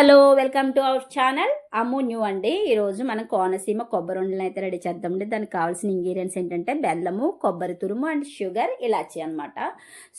Hello welcome to our channel. Ammu new అండి. ఈరోజు మనం కోనసీమ కొబ్బరి ఉండలను అయితే రెడీ చేద్దామండి. దానికి కావాల్సిన ఇంగ్రీడియంట్స్ ఏంటంటే బెల్లము కొబ్బరి తురుము అండ్ షుగర్ ఇలాచి అనమాట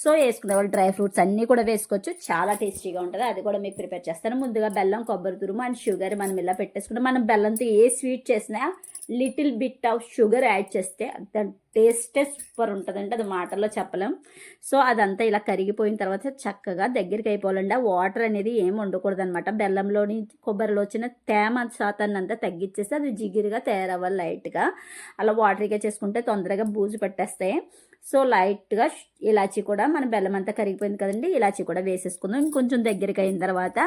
సో వేసుకునే వాళ్ళు డ్రై ఫ్రూట్స్ అన్నీ కూడా వేసుకోవచ్చు. చాలా టేస్టీగా ఉంటుంది. అది కూడా మీకు ప్రిపేర్ చేస్తాను. ముందుగా బెల్లం కొబ్బరి తురుము అండ్ షుగర్ మనం ఇలా పెట్టేసుకుంటే మనం బెల్లంతో ఏ స్వీట్ చేసినా little bit of sugar add చేస్తే దాని టేస్టే సూపర్ ఉంటుందండి. అది మాటల్లో చెప్పలేం. సో అదంతా ఇలా కరిగిపోయిన తర్వాత చక్కగా దగ్గరికి అయిపోవాలండి. ఆ వాటర్ అనేది ఏం ఉండకూడదు అనమాట బెల్లంలోని కొబ్బరిలో వచ్చిన తేమ శాతాన్ని అంతా తగ్గించేసి అది జిగిరిగా తయారవ్వాలి లైట్గా. అలా వాటర్గా చేసుకుంటే తొందరగా బూజు పట్టేస్తాయి సో లైట్గా ఇలాచీ కూడా మన బెల్లం అంతా కరిగిపోయింది కదండి. ఇలాచీ కూడా వేసేసుకుందాం. ఇంకొంచెం దగ్గరికి అయిన తర్వాత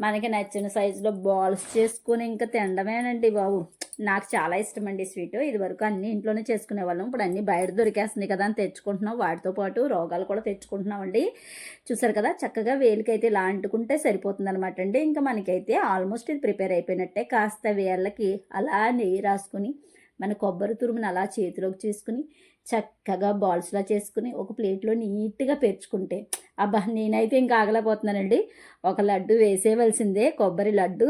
మనకి నచ్చిన సైజులో బాల్స్ చేసుకుని ఇంకా తినడమేనండి బాబు. నాకు చాలా ఇష్టం అండి స్వీట్. ఇది వరకు అన్ని ఇంట్లోనే చేసుకునే వాళ్ళం. ఇప్పుడు అన్ని బయట దొరికేస్తుంది కదా అని తెచ్చుకుంటున్నాం. వాటితో పాటు రోగాలు కూడా తెచ్చుకుంటున్నాం అండి చూసారు కదా చక్కగా వేలికైతే ఇలా అంటుకుంటే సరిపోతుంది అనమాట అండి. ఇంకా మనకైతే ఆల్మోస్ట్ ఇది ప్రిపేర్ అయిపోయినట్టే. కాస్త వేళ్ళకి అలా నెయ్యి రాసుకుని మన కొబ్బరి తురుమును అలా చేతిలోకి చేసుకుని చక్కగా బాల్స్లా చేసుకుని ఒక ప్లేట్లో నీట్గా పేర్చుకుంటే అబ్బా నేనైతే ఇంకా ఆగలేకపోతున్నానండి. ఒక లడ్డు వేసేవలసిందే కొబ్బరి లడ్డు.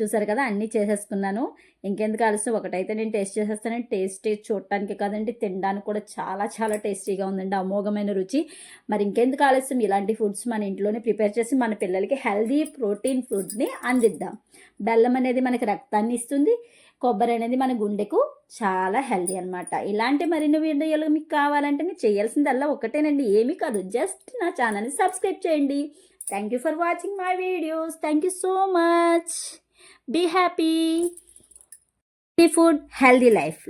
చూసారు కదా అన్నీ చేసేసుకున్నాను. ఇంకెందుకు ఆలస్యం ఒకటైతే నేను టేస్ట్ చేసేస్తాను. టేస్ట్ చూడటానికి కాదండి తినడానికి కూడా చాలా చాలా టేస్టీగా ఉందండి అమోఘమైన రుచి. మరి ఇంకెందుకు ఆలస్యం ఇలాంటి ఫుడ్స్ మన ఇంట్లోనే ప్రిపేర్ చేసి మన పిల్లలకి హెల్దీ ప్రోటీన్ ఫుడ్ని అందిద్దాం. బెల్లం అనేది మనకి రక్తాన్ని ఇస్తుంది కొబ్బరి అనేది మన గుండెకు చాలా హెల్దీ అనమాట ఇలాంటి మరిన్ని వీడియోలు మీకు కావాలంటే మీరు చేయాల్సిందల్లా ఒకటేనండి ఏమీ కాదు జస్ట్ నా ఛానల్ని సబ్స్క్రైబ్ చేయండి. Thank you for watching my videos thank you so much. Be happy. Healthy food, healthy life.